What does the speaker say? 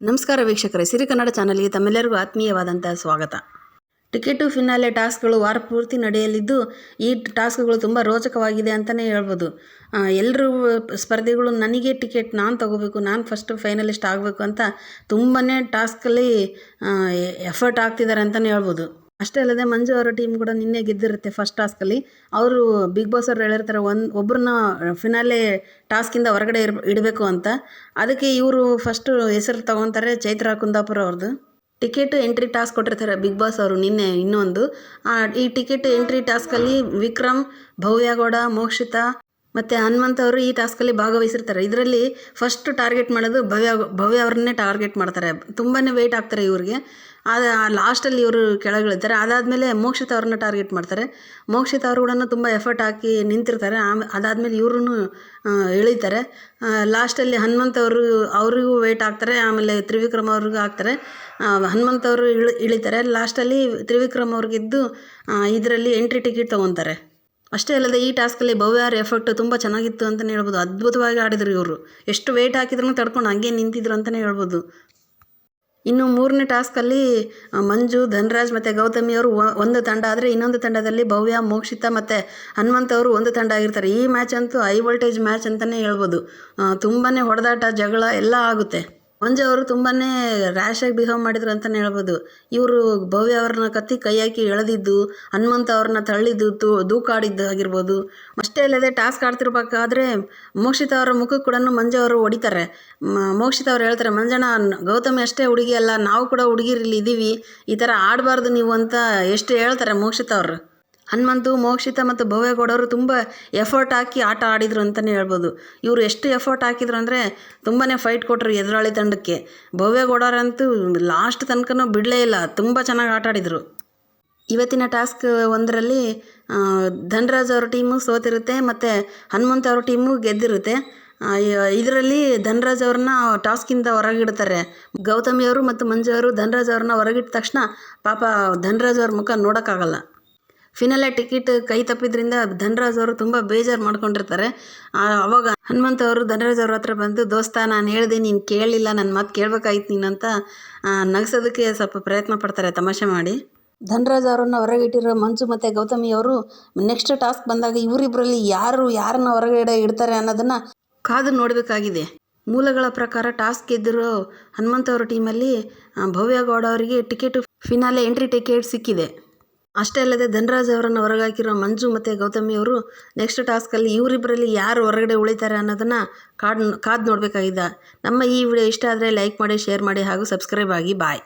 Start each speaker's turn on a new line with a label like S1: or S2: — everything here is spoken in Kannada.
S1: ನಮಸ್ಕಾರ ವೀಕ್ಷಕರೇ, ಸಿರಿ ಕನ್ನಡ ಚಾನಲ್ಗೆ ತಮ್ಮೆಲ್ಲರಿಗೂ ಆತ್ಮೀಯವಾದಂಥ ಸ್ವಾಗತ. ಟಿಕೆಟು ಫಿನಾಲೆ ಟಾಸ್ಕ್ಗಳು ವಾರ ಪೂರ್ತಿ ನಡೆಯಲಿದ್ದು, ಈ ಟಾಸ್ಕ್ಗಳು ತುಂಬ ರೋಚಕವಾಗಿದೆ ಅಂತಲೇ ಹೇಳ್ಬೋದು. ಎಲ್ಲರೂ ಸ್ಪರ್ಧಿಗಳು, ನನಗೆ ಟಿಕೆಟ್, ನಾನು ತಗೋಬೇಕು, ನಾನು ಫಸ್ಟ್ ಫೈನಲಿಸ್ಟ್ ಆಗಬೇಕು ಅಂತ ತುಂಬಾ ಟಾಸ್ಕಲ್ಲಿ ಎಫರ್ಟ್ ಆಗ್ತಿದ್ದಾರೆ ಅಂತಲೇ ಹೇಳ್ಬೋದು. ಅಷ್ಟೇ ಅಲ್ಲದೆ ಮಂಜು ಅವರ ಟೀಮ್ ಕೂಡ ನಿನ್ನೆ ಗೆದ್ದಿರುತ್ತೆ ಫಸ್ಟ್ ಟಾಸ್ಕಲ್ಲಿ ಅವರು ಬಿಗ್ ಬಾಸ್ ಅವ್ರು ಹೇಳಿರ್ತಾರೆ, ಒಂದು ಒಬ್ಬರನ್ನ ಫಿನಾಲೆ ಟಾಸ್ಕಿಂದ ಹೊರಗಡೆ ಇರ್, ಇಡಬೇಕು ಅಂತ. ಅದಕ್ಕೆ ಇವರು ಫಸ್ಟು ಹೆಸರು ತಗೊತಾರೆ ಚೈತ್ರ ಕುಂದಾಪುರ ಅವ್ರದ್ದು ಟಿಕೆಟ್ ಎಂಟ್ರಿ ಟಾಸ್ಕ್ ಕೊಟ್ಟಿರ್ತಾರೆ ಬಿಗ್ ಬಾಸ್ ಅವರು ನಿನ್ನೆ ಇನ್ನೊಂದು. ಈ ಟಿಕೆಟ್ ಎಂಟ್ರಿ ಟಾಸ್ಕಲ್ಲಿ ವಿಕ್ರಮ್, ಭವ್ಯಗೌಡ, ಮೋಕ್ಷಿತಾ ಮತ್ತು ಹನುಮಂತ ಅವರು ಈ ಟಾಸ್ಕಲ್ಲಿ ಭಾಗವಹಿಸಿರ್ತಾರೆ. ಇದರಲ್ಲಿ ಫಸ್ಟ್ ಟಾರ್ಗೆಟ್ ಮಾಡೋದು ಭವ್ಯ ಭವ್ಯ ಅವ್ರನ್ನೇ ಟಾರ್ಗೆಟ್ ಮಾಡ್ತಾರೆ. ತುಂಬಾ ವೆಯ್ಟ್ ಆಗ್ತಾರೆ ಇವ್ರಿಗೆ. ಆದ ಲಾಸ್ಟಲ್ಲಿ ಇವರು ಕೆಳಗಿಳಿತಾರೆ. ಅದಾದಮೇಲೆ ಮೋಕ್ಷಿತ ಅವ್ರನ್ನ ಟಾರ್ಗೆಟ್ ಮಾಡ್ತಾರೆ. ಮೋಕ್ಷಿತ ಅವರು ಕೂಡ ತುಂಬ ಎಫರ್ಟ್ ಹಾಕಿ ನಿಂತಿರ್ತಾರೆ. ಆಮೇಲೆ ಅದಾದಮೇಲೆ ಇವ್ರೂ ಇಳಿತಾರೆ ಲಾಸ್ಟಲ್ಲಿ ಹನುಮಂತ ಅವರು, ಅವರಿಗೂ ವೆಯ್ಟ್ ಆಗ್ತಾರೆ. ಆಮೇಲೆ ತ್ರಿವಿಕ್ರಮ್ ಅವ್ರಿಗೂ ಹಾಕ್ತಾರೆ ಹನುಮಂತ ಅವರು ಇಳಿ, ಇಳಿತಾರೆ. ಲಾಸ್ಟಲ್ಲಿ ತ್ರಿವಿಕ್ರಮ್ ಅವ್ರಿಗಿದ್ದು ಇದರಲ್ಲಿ ಎಂಟ್ರಿ ಟಿಕೆಟ್ ತೊಗೊತಾರೆ. ಅಷ್ಟೇ ಅಲ್ಲದೆ ಈ ಟಾಸ್ಕಲ್ಲಿ ಭವ್ಯಾರ್ ಎಫರ್ಟ್ ತುಂಬ ಚೆನ್ನಾಗಿತ್ತು ಅಂತಲೇ ಹೇಳ್ಬೋದು. ಅದ್ಭುತವಾಗಿ ಆಡಿದರು ಇವರು. ಎಷ್ಟು ವೇಟ್ ಹಾಕಿದ್ರು ತಡ್ಕೊಂಡು ಹಂಗೆ ನಿಂತಿದ್ರು ಅಂತಲೇ ಹೇಳ್ಬೋದು. ಇನ್ನು ಮೂರನೇ ಟಾಸ್ಕಲ್ಲಿ ಮಂಜು, ಧನರಾಜ್ ಮತ್ತು ಗೌತಮಿ ಅವರು ಒಂದು ತಂಡ ಆದರೆ ಇನ್ನೊಂದು ತಂಡದಲ್ಲಿ ಭವ್ಯ, ಮೋಕ್ಷಿತ ಮತ್ತು ಹನುಮಂತ್ ಅವರು ಒಂದು ತಂಡ ಆಗಿರ್ತಾರೆ. ಈ ಮ್ಯಾಚ್ ಅಂತೂ ಹೈ ವೋಲ್ಟೇಜ್ ಮ್ಯಾಚ್ ಅಂತಲೇ ಹೇಳ್ಬೋದು. ತುಂಬಾ ಹೊಡೆದಾಟ, ಜಗಳ ಎಲ್ಲ ಆಗುತ್ತೆ. ಮಂಜು ಅವರು ತುಂಬಾ ರ್ಯಾಶಾಗಿ ಬಿಹೇವ್ ಮಾಡಿದ್ರು ಅಂತಲೇ ಹೇಳ್ಬೋದು. ಇವರು ಭವ್ಯ ಅವ್ರನ್ನ ಕತ್ತಿ ಕೈ ಹಾಕಿ ಎಳೆದಿದ್ದು, ಹನುಮಂತ ಅವ್ರನ್ನ ತಳ್ಳಿದ್ದು, ತು, ದೂಕಾಡಿದ್ದು ಆಗಿರ್ಬೋದು. ಅಷ್ಟೇ ಅಲ್ಲದೆ ಟಾಸ್ಕ್ ಆಡ್ತಿರ್ಬೇಕಾದ್ರೆ ಮೋಕ್ಷಿತ ಅವರ ಮುಖಕ್ಕೆ ಕೂಡ ಮಂಜು ಅವರು ಹೊಡಿತಾರೆ ಮೋಕ್ಷಿತ ಅವ್ರು ಹೇಳ್ತಾರೆ, ಮಂಜಣ್ಣ, ಗೌತಮಿ ಅಷ್ಟೇ ಹುಡುಗಿ ಅಲ್ಲ, ನಾವು ಕೂಡ ಹುಡುಗಿರಲ್ಲಿ ಇದ್ದೀವಿ ಈ ಥರ ಆಡಬಾರ್ದು ನೀವು ಅಂತ ಎಷ್ಟು ಹೇಳ್ತಾರೆ ಮೋಕ್ಷಿತ ಅವರು. ಹನುಮಂತು, ಮೋಕ್ಷಿತ ಮತ್ತು ಭವ್ಯಗೌಡವರು ತುಂಬ ಎಫರ್ಟ್ ಹಾಕಿ ಆಟ ಆಡಿದರು ಅಂತಲೇ ಹೇಳ್ಬೋದು. ಇವರು ಎಷ್ಟು ಎಫರ್ಟ್ ಹಾಕಿದ್ರು ಅಂದರೆ ತುಂಬಾ ಫೈಟ್ ಕೊಟ್ಟರು ಎದುರಾಳಿ ತಂಡಕ್ಕೆ. ಭವ್ಯಗೌಡರಂತೂ ಲಾಸ್ಟ್ ತನಕನೂ ಬಿಡಲೇ ಇಲ್ಲ, ತುಂಬ ಚೆನ್ನಾಗಿ ಆಟ ಆಡಿದರು. ಇವತ್ತಿನ ಟಾಸ್ಕ್ ಒಂದರಲ್ಲಿ ಧನರಾಜ್ ಅವ್ರ ಟೀಮು ಸೋತಿರುತ್ತೆ ಮತ್ತು ಹನುಮಂತ ಅವ್ರ ಟೀಮು ಗೆದ್ದಿರುತ್ತೆ. ಇದರಲ್ಲಿ ಧನರಾಜ್ ಅವ್ರನ್ನ ಟಾಸ್ಕಿಂದ ಹೊರಗಿಡ್ತಾರೆ. ಗೌತಮಿ ಅವರು ಮತ್ತು ಮಂಜು ಅವರು ಧನರಾಜ್ ಅವ್ರನ್ನ ಹೊರಗಿಟ್ಟ ತಕ್ಷಣ ಪಾಪ ಧನರಾಜ್ ಅವ್ರ ಮುಖ ನೋಡೋಕ್ಕಾಗಲ್ಲ. ಫಿನಲೆ ಟಿಕೆಟ್ ಕೈ ತಪ್ಪಿದ್ರಿಂದ ಧನರಾಜ್ ಅವರು ತುಂಬ ಬೇಜಾರು ಮಾಡ್ಕೊಂಡಿರ್ತಾರೆ. ಅವಾಗ ಹನುಮಂತ ಅವರು ಧನರಾಜ್ ಅವ್ರ ಹತ್ರ ಬಂದು, ದೋಸ್ತ, ನಾನು ಹೇಳಿದೆ ನೀನು ಕೇಳಲಿಲ್ಲ ನನ್ನ ಮಾತು ಕೇಳಬೇಕಾಯ್ತು ನೀನಂತ ನಗಿಸೋದಕ್ಕೆ ಸ್ವಲ್ಪ ಪ್ರಯತ್ನ ಪಡ್ತಾರೆ, ತಮಾಷೆ ಮಾಡಿ. ಧನರಾಜ್ ಅವರನ್ನು ಹೊರಗಿಟ್ಟಿರೋ ಮಂಜು ಮತ್ತು ಗೌತಮಿ ಅವರು ನೆಕ್ಸ್ಟ್ ಟಾಸ್ಕ್ ಬಂದಾಗ ಇವರಿಬ್ಬರಲ್ಲಿ ಯಾರು, ಯಾರನ್ನ ಹೊರಗಡೆ ಇಡ್ತಾರೆ ಅನ್ನೋದನ್ನು ಕಾದು ನೋಡಬೇಕಾಗಿದೆ. ಮೂಲಗಳ ಪ್ರಕಾರ ಟಾಸ್ಕ್ ಗೆದ್ದಿರೋ ಹನುಮಂತ ಅವರ ಟೀಮಲ್ಲಿ ಭವ್ಯ ಗೌಡ ಅವರಿಗೆ ಟಿಕೆಟು ಫಿನಾಲೆ ಎಂಟ್ರಿ ಟಿಕೆಟ್ ಸಿಕ್ಕಿದೆ. ಅಷ್ಟೇ ಅಲ್ಲದೆ ಧನರಾಜ್ ಅವರನ್ನು ಹೊರಗಾಕಿರೋ ಮಂಜು ಮತ್ತು ಗೌತಮಿ ಅವರು ನೆಕ್ಸ್ಟ್ ಟಾಸ್ಕಲ್ಲಿ ಇವರಿಬ್ಬರಲ್ಲಿ ಯಾರು ಹೊರಗಡೆ ಉಳಿತಾರೆ ಅನ್ನೋದನ್ನು ಕಾಡ್ ಕಾದು ನೋಡಬೇಕಾಗಿದೆ. ನಮ್ಮ ಈ ವಿಡಿಯೋ ಇಷ್ಟ ಆದರೆ ಲೈಕ್ ಮಾಡಿ ಶೇರ್ ಮಾಡಿ ಹಾಗೂ ಸಬ್ಸ್ಕ್ರೈಬ್ ಆಗಿ ಬಾಯ್